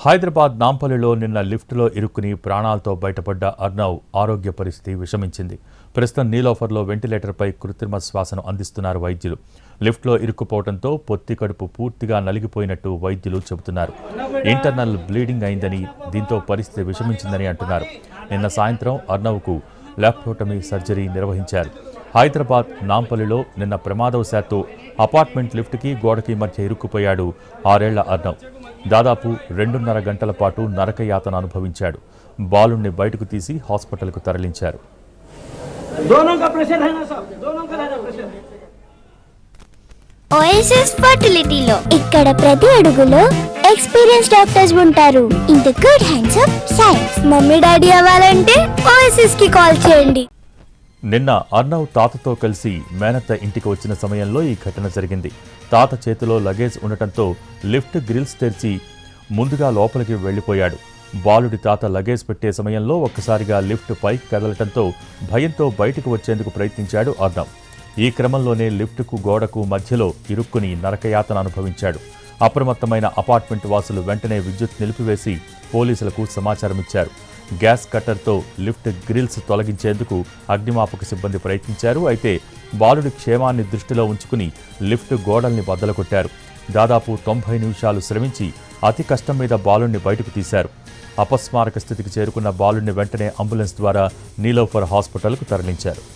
హైదరాబాద్ నాంపల్లిలో నిన్న లిఫ్టులో ఇరుక్కుని ప్రాణాలతో బయటపడ్డ అర్నవ్ ఆరోగ్య పరిస్థితి విషమించింది. ప్రస్తుతం నీలోఫర్లో వెంటిలేటర్పై కృత్రిమ శ్వాసను అందిస్తున్నారు వైద్యులు. లిఫ్ట్లో ఇరుక్కుపోవడంతో పొత్తి కడుపు పూర్తిగా నలిగిపోయినట్టు వైద్యులు చెబుతున్నారు. ఇంటర్నల్ బ్లీడింగ్ అయిందని దీంతో పరిస్థితి విషమించిందని అంటున్నారు. నిన్న సాయంత్రం అర్నవ్కు లాప్రోటమీ సర్జరీ నిర్వహించారు. హైదరాబాద్ నాంపల్లిలో నిన్న ప్రమాదవశాత్తు అపార్ట్మెంట్ లిఫ్ట్కి గోడకి మధ్య ఇరుక్కుపోయాడు ఆరేళ్ళ అర్ణవ్. దాదాపు రెండున్నర గంటల పాటు నరకయాతన అనుభవించాడు. బాలుణ్ణి బయటకు తీసి హాస్పిటల్కు తరలించారు. ఓఎస్ఎస్ ఫర్టిలిటీలో ఇక్కడ ప్రతి అడుగులో ఎక్స్పీరియన్స్ డాక్టర్స్ ఉంటారు. In the good hands of science mummy daddy అవ్వాలంటే ఓఎస్ఎస్కి కాల్ చేయండి. నిన్న అర్నవ్ తాతతో కలిసి మేనత్త ఇంటికి వచ్చిన సమయంలో ఈ ఘటన జరిగింది. తాత చేతిలో లగేజ్ ఉండటంతో లిఫ్ట్ గ్రిల్స్ తెరిచి ముందుగా లోపలికి వెళ్ళిపోయాడు బాలుడి తాత లగేజ్ పెట్టే సమయంలో ఒక్కసారిగా లిఫ్ట్ పైకి కదలటంతో భయంతో బయటకు వచ్చేందుకు ప్రయత్నించాడు అర్నవ్. ఈ క్రమంలోనే లిఫ్టుకు గోడకు మధ్యలో ఇరుక్కుని నరకయాతన అనుభవించాడు. అప్రమత్తమైన అపార్ట్మెంట్ వాసులు వెంటనే విద్యుత్ నిలిపివేసి పోలీసులకు సమాచారం ఇచ్చారు గ్యాస్ కట్టర్తో లిఫ్ట్ గ్రిల్స్ తొలగించేందుకు అగ్నిమాపక సిబ్బంది ప్రయత్నించారు. అయితే బాలుడి క్షేమాన్ని దృష్టిలో ఉంచుకుని లిఫ్ట్ గోడల్ని బద్దలకొట్టారు దాదాపు తొంభై నిమిషాలు శ్రమించి అతి కష్టం మీద బాలుణ్ణి బయటకు తీశారు. అపస్మారక స్థితికి చేరుకున్న బాలుణ్ణి వెంటనే అంబులెన్స్ ద్వారా నీలోఫర్ హాస్పిటల్కు తరలించారు.